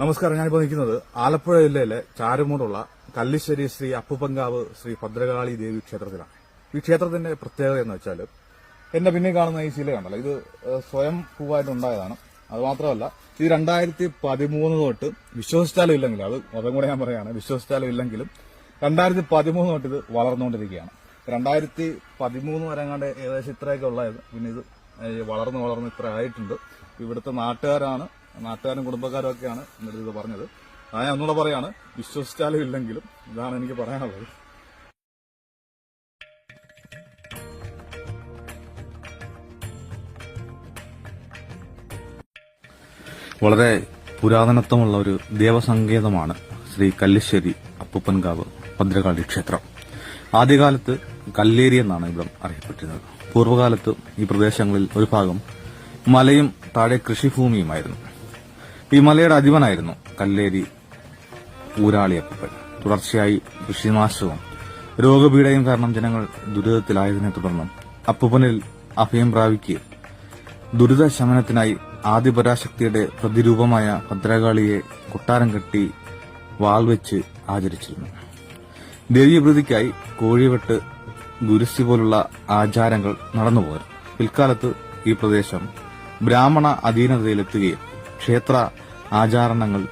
നമസ്കാരം ഞാനിപ്പോൾ നിൽക്കുന്നത് ആലപ്പുഴ ജില്ലയിലെ ചാരുമൂടുള്ള കല്ലിശ്ശേരി ശ്രീ അപ്പുപങ്കാവ് ശ്രീ ഭദ്രകാളി ദേവി ക്ഷേത്രത്തിലാണ്. ഈ ക്ഷേത്രത്തിന്റെ പ്രത്യേകത എന്ന് വെച്ചാൽ എന്റെ പിന്നെ കാണുന്ന ഈ ശില കണ്ടല്ലോ ഇത് സ്വയം പൂവായിട്ട് ഉണ്ടായതാണ്. അത് മാത്രമല്ല ഇത് രണ്ടായിരത്തി പതിമൂന്ന് തൊട്ട് വിശ്വസിച്ചാലും ഇല്ലെങ്കിലും അത് അതും കൂടെ ഞാൻ പറയുകയാണ് വിശ്വസിച്ചാലും ഇല്ലെങ്കിലും രണ്ടായിരത്തി പതിമൂന്ന് തൊട്ട് ഇത് വളർന്നുകൊണ്ടിരിക്കുകയാണ്. രണ്ടായിരത്തി പതിമൂന്ന് വരെ ഏകദേശം ഇത്രയൊക്കെ ഉള്ളത് പിന്നെ ഇത് വളർന്ന് വളർന്ന് ഇത്ര ആയിട്ടുണ്ട്. ഇവിടുത്തെ നാട്ടുകാരാണ് നാട്ടുകാരും കുടുംബക്കാരും ഒക്കെയാണ് എന്നിട്ട് ഇത് പറഞ്ഞത്. അത് ഞാൻ ഒന്നുകൂടെ പറയാണ്. വിശ്വസിച്ചാലും ഇല്ലെങ്കിലും ഇതാണ് എനിക്ക് പറയാനുള്ളത്. വളരെ പുരാതനത്വമുള്ള ഒരു ദേവസങ്കേതമാണ് ശ്രീ കല്ലിശ്ശേരി അപ്പൂപ്പൻകാവ് ഭദ്രകാളി ക്ഷേത്രം. ആദ്യകാലത്ത് കല്ലേരി എന്നാണ് ഇവിടം അറിയപ്പെട്ടിരുന്നത്. പൂർവകാലത്ത് ഈ പ്രദേശങ്ങളിൽ ഒരു ഭാഗം മലയും താഴെ കൃഷിഭൂമിയുമായിരുന്നു. ഈ മലയുടെ അധിപനായിരുന്നു കല്ലേരി ഊരാളിയപ്പൻ. തുടർച്ചയായി കൃഷിനാശവും രോഗപീഠയും കാരണം ജനങ്ങൾ ദുരിതത്തിലായതിനെ തുടർന്ന് അപ്പൂപ്പനിൽ അഭയം പ്രാപിക്കുകയും ദുരിത ശമനത്തിനായി ആദിപരാശക്തിയുടെ പ്രതിരൂപമായ ഭദ്രകാളിയെ കൊട്ടാരം കെട്ടി വാൾവെച്ച് ആചരിച്ചിരുന്നു. ദേവീപ്രീതിക്കായി കോഴിവെട്ട് ഗുരുസി പോലുള്ള ആചാരങ്ങൾ നടന്നുപോയി. പിൽക്കാലത്ത് ഈ പ്രദേശം ബ്രാഹ്മണ അധീനതയിലെത്തുകയും ക്ഷേത്ര ആചാരണങ്ങൾ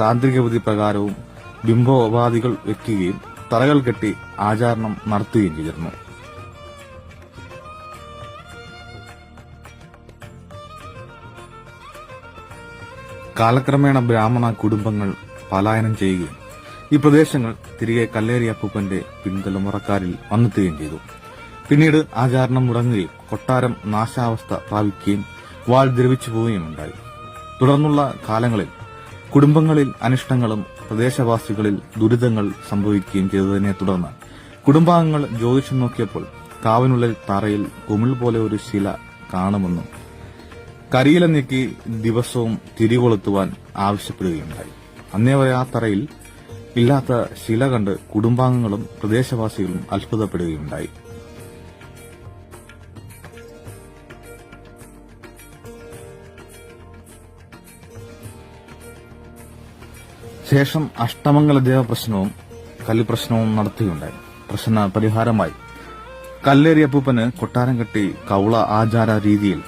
താന്ത്രിക വിധി പ്രകാരവും ബിംബോപാധികൾ വെക്കുകയും തറകൾ കെട്ടി ആചാരണം നടത്തുകയും ചെയ്തിരുന്നു. കാലക്രമേണ ബ്രാഹ്മണ കുടുംബങ്ങൾ പലായനം ചെയ്യുകയും ഈ പ്രദേശങ്ങൾ തിരികെ കല്ലേരി അപ്പൂപ്പന്റെ പിൻതലമുറക്കാരിൽ വന്നെത്തുകയും ചെയ്തു. പിന്നീട് ആചാരണം മുടങ്ങുകയും കൊട്ടാരം നാശാവസ്ഥ പ്രാപിക്കുകയും വാൾ ദ്രവിച്ചു പോവുകയും ഉണ്ടായി തുടർന്നുള്ള കാലങ്ങളിൽ കുടുംബങ്ങളിൽ അനിഷ്ടങ്ങളും പ്രദേശവാസികളിൽ ദുരിതങ്ങൾ സംഭവിക്കുകയും ചെയ്തതിനെ തുടർന്ന് കുടുംബാംഗങ്ങൾ ജ്യോതിഷം നോക്കിയപ്പോൾ കാവിനുള്ളിൽ തറയിൽ കുമിൾ പോലെ ഒരു ശില കാണുമെന്നും കരിയില നീക്കി ദിവസവും തിരികൊളുത്തുവാൻ ആവശ്യപ്പെടുകയുണ്ടായി. അന്നേ വരെ ആ തറയിൽ ഇല്ലാത്ത ശില കണ്ട് കുടുംബാംഗങ്ങളും പ്രദേശവാസികളും അത്ഭുതപ്പെടുകയുണ്ടായി. ശേഷം അഷ്ടമംഗല ദേവ പ്രശ്നവും കല്ലിപ്രശ്നവും നടത്തുകയുണ്ടായി. പ്രശ്ന പരിഹാരമായി. കല്ലേറിയപ്പൂപ്പന് കൊട്ടാരം കെട്ടി കൗള ആചാര രീതിയിൽ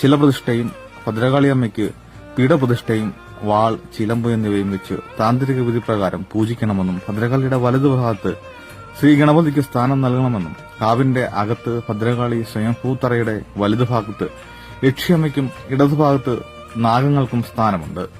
ശിലപ്രതിഷ്ഠയും ഭദ്രകാളിയമ്മയ്ക്ക് പീഠപ്രതിഷ്ഠയും വാൾ ചിലമ്പ് എന്നിവയും വെച്ച് താന്ത്രിക വിധി പ്രകാരം പൂജിക്കണമെന്നും ഭദ്രകാളിയുടെ വലതുഭാഗത്ത് ശ്രീ ഗണപതിക്ക് സ്ഥാനം നൽകണമെന്നും കാവിന്റെ അകത്ത് ഭദ്രകാളി സ്വയംഭൂത്തറയുടെ വലതുഭാഗത്ത് ലക്ഷ്യമ്മയ്ക്കും ഇടതുഭാഗത്ത് നാഗങ്ങൾക്കും സ്ഥാനമുണ്ട്.